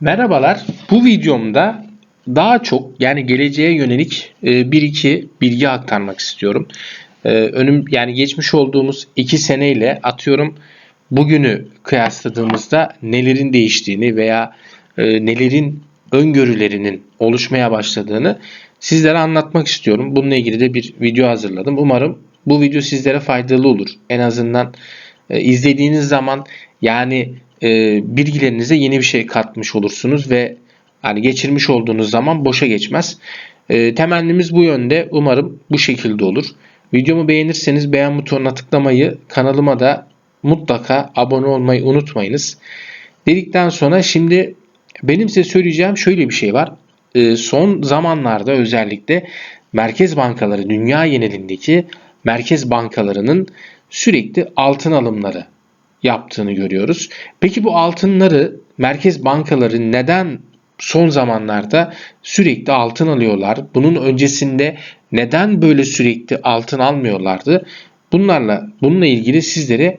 Merhabalar. Bu videomda daha çok yani geleceğe yönelik e, bir iki bilgi aktarmak istiyorum. E, Önüm yani geçmiş olduğumuz iki seneyle atıyorum bugünü kıyasladığımızda nelerin değiştiğini veya e, nelerin öngörülerinin oluşmaya başladığını sizlere anlatmak istiyorum. Bununla ilgili de bir video hazırladım. Umarım bu video sizlere faydalı olur. En azından izlediğiniz zaman yani e, bilgilerinize yeni bir şey katmış olursunuz ve hani geçirmiş olduğunuz zaman boşa geçmez. E, temennimiz bu yönde. Umarım bu şekilde olur. Videomu beğenirseniz beğen butonuna tıklamayı, kanalıma da mutlaka abone olmayı unutmayınız. Dedikten sonra şimdi benim size söyleyeceğim şöyle bir şey var. E, son zamanlarda özellikle merkez bankaları dünya genelindeki merkez bankalarının sürekli altın alımları yaptığını görüyoruz. Peki bu altınları merkez bankaları neden son zamanlarda sürekli altın alıyorlar? Bunun öncesinde neden böyle sürekli altın almıyorlardı? Bunlarla bununla ilgili sizlere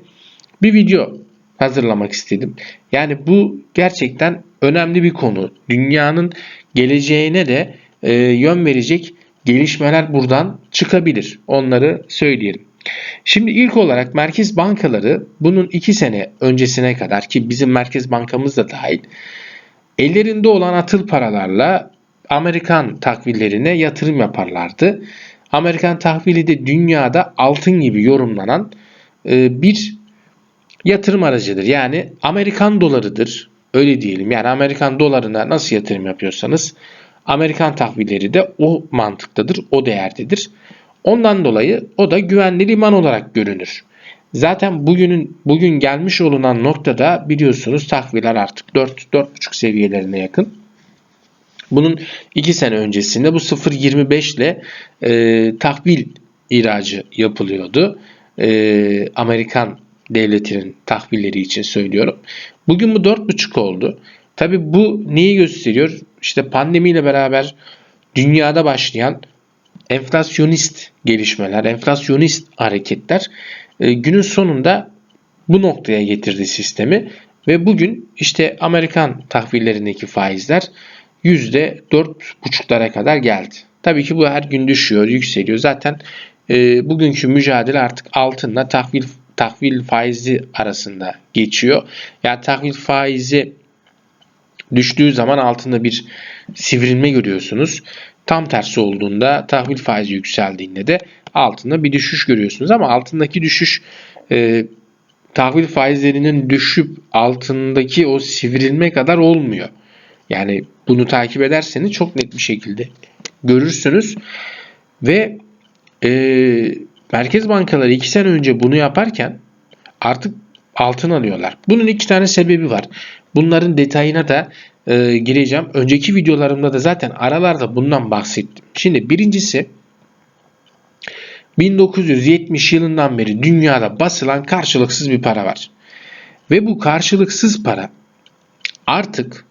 bir video hazırlamak istedim. Yani bu gerçekten önemli bir konu. Dünyanın geleceğine de e, yön verecek gelişmeler buradan çıkabilir. Onları söyleyelim. Şimdi ilk olarak merkez bankaları bunun 2 sene öncesine kadar ki bizim merkez bankamız da dahil ellerinde olan atıl paralarla Amerikan tahvillerine yatırım yaparlardı. Amerikan tahvili de dünyada altın gibi yorumlanan e, bir yatırım aracıdır. Yani Amerikan dolarıdır. Öyle diyelim. Yani Amerikan dolarına nasıl yatırım yapıyorsanız Amerikan tahvilleri de o mantıktadır, o değerdedir. Ondan dolayı o da güvenli liman olarak görünür. Zaten bugünün bugün gelmiş olunan noktada biliyorsunuz tahviller artık 4 4,5 seviyelerine yakın. Bunun 2 sene öncesinde bu 0.25 ile e, tahvil ihracı yapılıyordu. E, Amerikan devletinin tahvilleri için söylüyorum. Bugün bu 4.5 oldu. Tabi bu neyi gösteriyor? İşte pandemiyle beraber dünyada başlayan enflasyonist gelişmeler, enflasyonist hareketler e, günün sonunda bu noktaya getirdi sistemi ve bugün işte Amerikan tahvillerindeki faizler %4,5'lara kadar geldi. Tabii ki bu her gün düşüyor, yükseliyor. Zaten e, bugünkü mücadele artık altınla tahvil tahvil faizi arasında geçiyor. Yani tahvil faizi düştüğü zaman altında bir sivrilme görüyorsunuz. Tam tersi olduğunda tahvil faizi yükseldiğinde de altında bir düşüş görüyorsunuz. Ama altındaki düşüş e, tahvil faizlerinin düşüp altındaki o sivrilme kadar olmuyor. Yani bunu takip ederseniz çok net bir şekilde görürsünüz. Ve e, merkez bankaları iki sene önce bunu yaparken artık altın alıyorlar. Bunun iki tane sebebi var. Bunların detayına da e, gireceğim. Önceki videolarımda da zaten aralarda bundan bahsettim. Şimdi birincisi 1970 yılından beri dünyada basılan karşılıksız bir para var. Ve bu karşılıksız para artık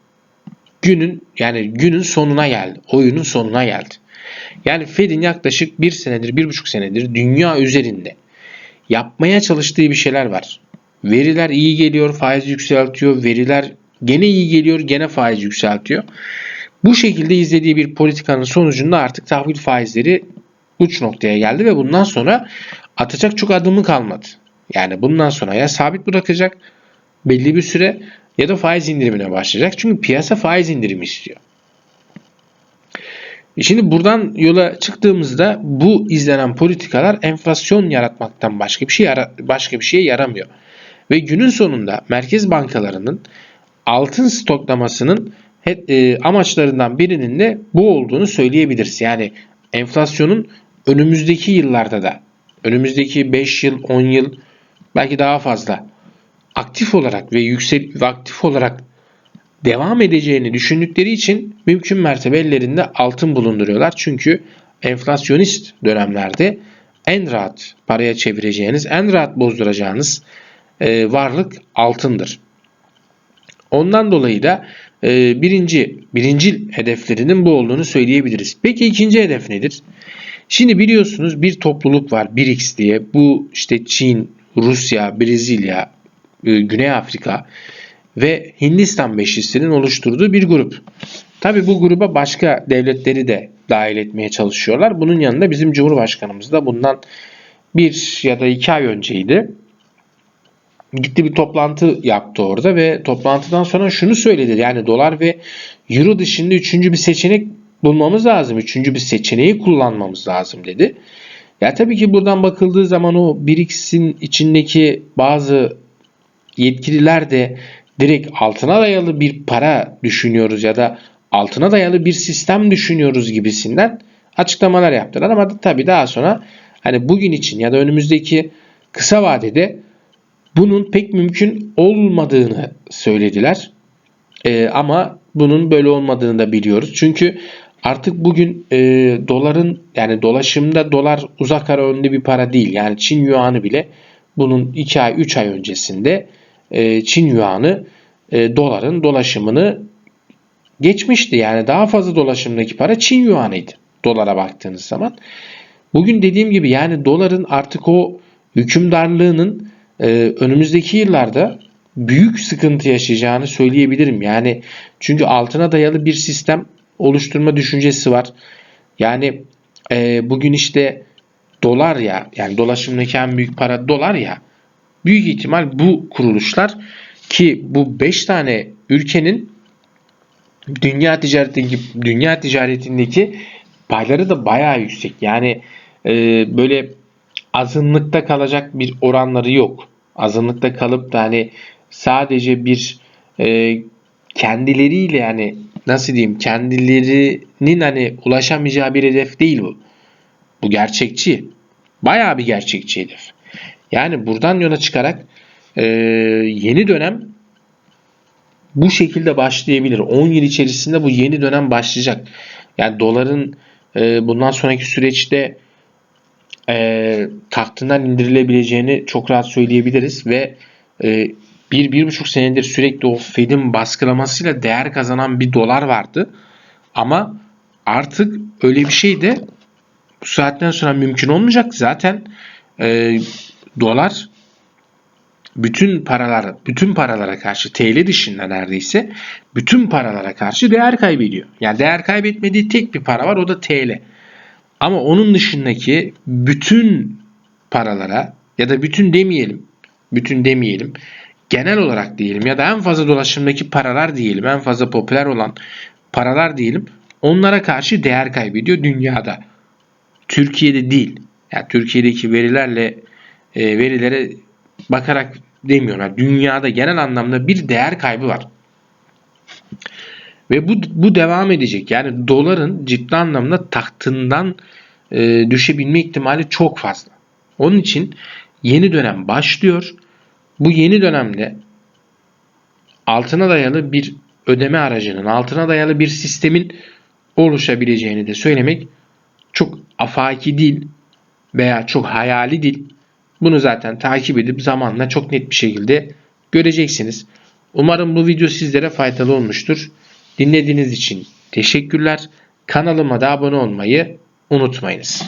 günün yani günün sonuna geldi. Oyunun sonuna geldi. Yani Fed'in yaklaşık bir senedir, bir buçuk senedir dünya üzerinde yapmaya çalıştığı bir şeyler var. Veriler iyi geliyor, faiz yükseltiyor. Veriler gene iyi geliyor, gene faiz yükseltiyor. Bu şekilde izlediği bir politikanın sonucunda artık tahvil faizleri uç noktaya geldi ve bundan sonra atacak çok adımı kalmadı. Yani bundan sonra ya sabit bırakacak belli bir süre ya da faiz indirimine başlayacak. Çünkü piyasa faiz indirimi istiyor. Şimdi buradan yola çıktığımızda bu izlenen politikalar enflasyon yaratmaktan başka bir şey başka bir şeye yaramıyor. Ve günün sonunda merkez bankalarının altın stoklamasının e, amaçlarından birinin de bu olduğunu söyleyebiliriz. Yani enflasyonun önümüzdeki yıllarda da önümüzdeki 5 yıl, 10 yıl belki daha fazla aktif olarak ve yüksek ve aktif olarak devam edeceğini düşündükleri için mümkün mertebe ellerinde altın bulunduruyorlar. Çünkü enflasyonist dönemlerde en rahat paraya çevireceğiniz, en rahat bozduracağınız e, varlık altındır. Ondan dolayı da e, birinci, birinci hedeflerinin bu olduğunu söyleyebiliriz. Peki ikinci hedef nedir? Şimdi biliyorsunuz bir topluluk var BRICS diye. Bu işte Çin, Rusya, Brezilya, e, Güney Afrika ve Hindistan beşlisinin oluşturduğu bir grup. Tabi bu gruba başka devletleri de dahil etmeye çalışıyorlar. Bunun yanında bizim Cumhurbaşkanımız da bundan bir ya da iki ay önceydi. Gitti bir toplantı yaptı orada ve toplantıdan sonra şunu söyledi. Yani dolar ve euro dışında üçüncü bir seçenek bulmamız lazım. Üçüncü bir seçeneği kullanmamız lazım dedi. Ya tabii ki buradan bakıldığı zaman o BRICS'in içindeki bazı yetkililer de direkt altına dayalı bir para düşünüyoruz ya da altına dayalı bir sistem düşünüyoruz gibisinden açıklamalar yaptılar ama tabii daha sonra hani bugün için ya da önümüzdeki kısa vadede bunun pek mümkün olmadığını söylediler. Ee, ama bunun böyle olmadığını da biliyoruz. Çünkü artık bugün e, doların yani dolaşımda dolar uzak ara önde bir para değil. Yani Çin yuanı bile bunun 2 ay 3 ay öncesinde e, Çin yuanı e, doların dolaşımını geçmişti. Yani daha fazla dolaşımdaki para Çin yuanıydı dolara baktığınız zaman. Bugün dediğim gibi yani doların artık o hükümdarlığının e, önümüzdeki yıllarda büyük sıkıntı yaşayacağını söyleyebilirim. Yani çünkü altına dayalı bir sistem oluşturma düşüncesi var. Yani e, bugün işte dolar ya yani dolaşımdaki en büyük para dolar ya büyük ihtimal bu kuruluşlar ki bu 5 tane ülkenin dünya ticaretindeki dünya ticaretindeki payları da bayağı yüksek. Yani e, böyle azınlıkta kalacak bir oranları yok. Azınlıkta kalıp da hani sadece bir e, kendileriyle yani nasıl diyeyim kendilerinin hani ulaşamayacağı bir hedef değil bu. Bu gerçekçi. Bayağı bir gerçekçi hedef. Yani buradan yola çıkarak e, yeni dönem bu şekilde başlayabilir. 10 yıl içerisinde bu yeni dönem başlayacak. Yani doların e, bundan sonraki süreçte e, tahtından indirilebileceğini çok rahat söyleyebiliriz ve e, bir, bir buçuk senedir sürekli o Fed'in baskılamasıyla değer kazanan bir dolar vardı. Ama artık öyle bir şey de bu saatten sonra mümkün olmayacak. Zaten e, dolar bütün paralar, bütün paralara karşı TL dışında neredeyse bütün paralara karşı değer kaybediyor. Yani değer kaybetmediği tek bir para var o da TL. Ama onun dışındaki bütün paralara ya da bütün demeyelim, bütün demeyelim, genel olarak diyelim ya da en fazla dolaşımdaki paralar diyelim, en fazla popüler olan paralar diyelim, onlara karşı değer kaybediyor dünyada. Türkiye'de değil. Yani Türkiye'deki verilerle e, verilere bakarak demiyorum. dünyada genel anlamda bir değer kaybı var. Ve bu, bu devam edecek. Yani doların ciddi anlamda tahtından e, düşebilme ihtimali çok fazla. Onun için yeni dönem başlıyor. Bu yeni dönemde altına dayalı bir ödeme aracının, altına dayalı bir sistemin oluşabileceğini de söylemek çok afaki değil veya çok hayali değil. Bunu zaten takip edip zamanla çok net bir şekilde göreceksiniz. Umarım bu video sizlere faydalı olmuştur. Dinlediğiniz için teşekkürler. Kanalıma da abone olmayı unutmayınız.